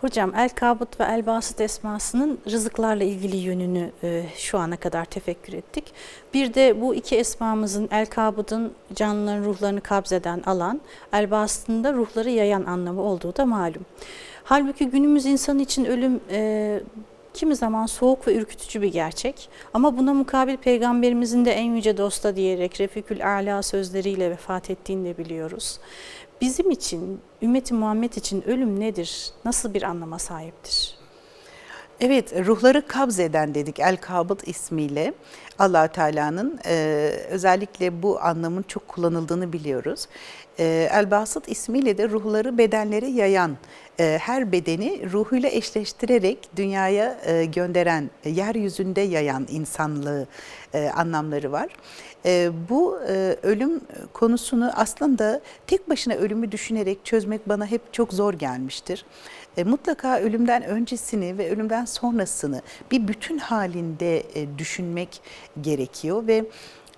Hocam El Kabut ve El Basit esmasının rızıklarla ilgili yönünü e, şu ana kadar tefekkür ettik. Bir de bu iki esmamızın El Kabut'un canlıların ruhlarını kabzeden alan, El Basit'in de ruhları yayan anlamı olduğu da malum. Halbuki günümüz insanı için ölüm e, kimi zaman soğuk ve ürkütücü bir gerçek. Ama buna mukabil peygamberimizin de en yüce dosta diyerek Refikül Ala sözleriyle vefat ettiğini de biliyoruz. Bizim için, ümmeti Muhammed için ölüm nedir? Nasıl bir anlama sahiptir? Evet, ruhları kabz eden dedik El Kabıt ismiyle. allah Teala'nın e, özellikle bu anlamın çok kullanıldığını biliyoruz. E, El Basıt ismiyle de ruhları bedenlere yayan, e, her bedeni ruhuyla eşleştirerek dünyaya e, gönderen, e, yeryüzünde yayan insanlığı e, anlamları var. E, bu e, ölüm konusunu aslında tek başına ölümü düşünerek çözmek bana hep çok zor gelmiştir. E, mutlaka ölümden öncesini ve ölümden sonrasını bir bütün halinde e, düşünmek gerekiyor ve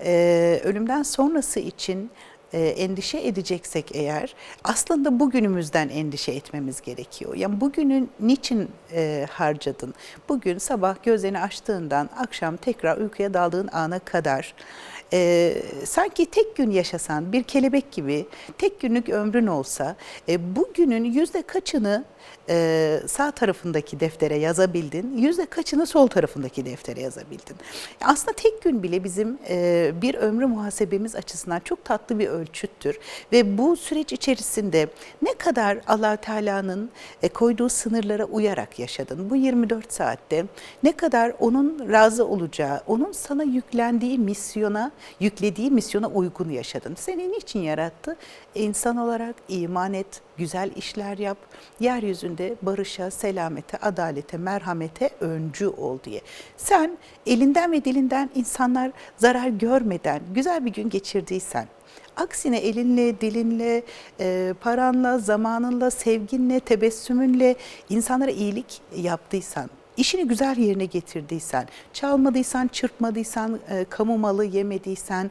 e, ölümden sonrası için endişe edeceksek eğer aslında bugünümüzden endişe etmemiz gerekiyor. Yani bugünün niçin e, harcadın? Bugün sabah gözlerini açtığından akşam tekrar uykuya daldığın ana kadar e, sanki tek gün yaşasan bir kelebek gibi tek günlük ömrün olsa e, bugünün yüzde kaçını e, sağ tarafındaki deftere yazabildin, yüzde kaçını sol tarafındaki deftere yazabildin. Aslında tek gün bile bizim e, bir ömrü muhasebemiz açısından çok tatlı bir ölçüttür ve bu süreç içerisinde ne kadar allah Teala'nın e, koyduğu sınırlara uyarak yaşadın, bu 24 saatte ne kadar onun razı olacağı, onun sana yüklendiği misyona, yüklediği misyona uygun yaşadın. Seni niçin yarattı? İnsan olarak iman et, güzel işler yap, yeryüzünde barışa, selamete, adalete, merhamete öncü ol diye. Sen elinden ve dilinden insanlar zarar görmeden güzel bir gün geçirdiysen, Aksine elinle, dilinle, e, paranla, zamanınla, sevginle, tebessümünle insanlara iyilik yaptıysan, işini güzel yerine getirdiysen, çalmadıysan, çırpmadıysan, e, kamu malı yemediysen,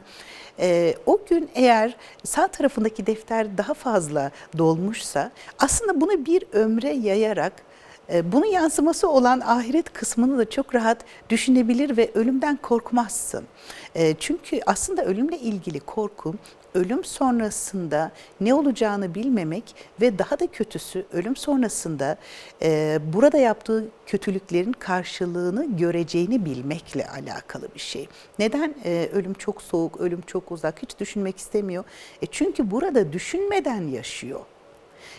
e, o gün eğer sağ tarafındaki defter daha fazla dolmuşsa aslında bunu bir ömre yayarak bunun yansıması olan ahiret kısmını da çok rahat düşünebilir ve ölümden korkmazsın. E, çünkü aslında ölümle ilgili korku ölüm sonrasında ne olacağını bilmemek ve daha da kötüsü ölüm sonrasında e, burada yaptığı kötülüklerin karşılığını göreceğini bilmekle alakalı bir şey. Neden e, ölüm çok soğuk, ölüm çok uzak hiç düşünmek istemiyor? E çünkü burada düşünmeden yaşıyor.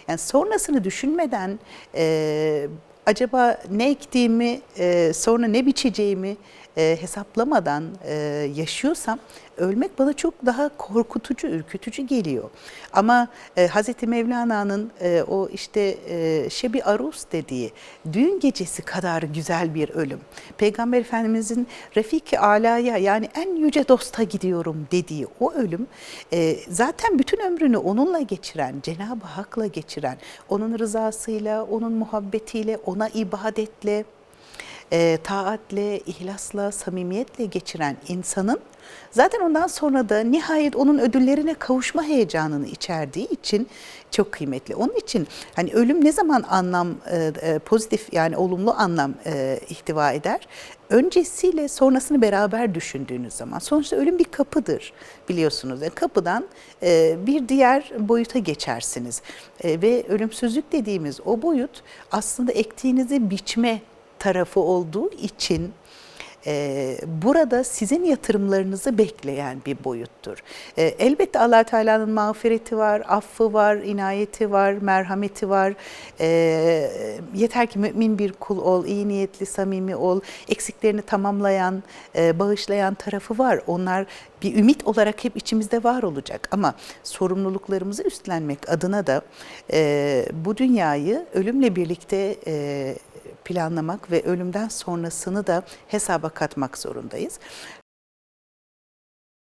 Yani sonrasını düşünmeden e, acaba ne ektiğimi, e, sonra ne biçeceğimi e, hesaplamadan e, yaşıyorsam ölmek bana çok daha korkutucu, ürkütücü geliyor. Ama e, Hz. Mevlana'nın e, o işte e, Şebi Arus dediği düğün gecesi kadar güzel bir ölüm. Peygamber Efendimizin Refik-i Ala'ya yani en yüce dosta gidiyorum dediği o ölüm e, zaten bütün ömrünü onunla geçiren, Cenab-ı Hak'la geçiren, onun rızasıyla, onun muhabbetiyle, ona ibadetle, e, taatle, ihlasla, samimiyetle geçiren insanın zaten ondan sonra da nihayet onun ödüllerine kavuşma heyecanını içerdiği için çok kıymetli. Onun için hani ölüm ne zaman anlam e, e, pozitif yani olumlu anlam e, ihtiva eder? Öncesiyle sonrasını beraber düşündüğünüz zaman. Sonuçta ölüm bir kapıdır biliyorsunuz. Yani kapıdan e, bir diğer boyuta geçersiniz. E, ve ölümsüzlük dediğimiz o boyut aslında ektiğinizi biçme tarafı olduğu için e, burada sizin yatırımlarınızı bekleyen bir boyuttur. E, elbette allah Teala'nın mağfireti var, affı var, inayeti var, merhameti var. E, yeter ki mümin bir kul ol, iyi niyetli, samimi ol, eksiklerini tamamlayan, bağışlayan tarafı var. Onlar bir ümit olarak hep içimizde var olacak ama sorumluluklarımızı üstlenmek adına da bu dünyayı ölümle birlikte planlamak ve ölümden sonrasını da hesaba katmak zorundayız.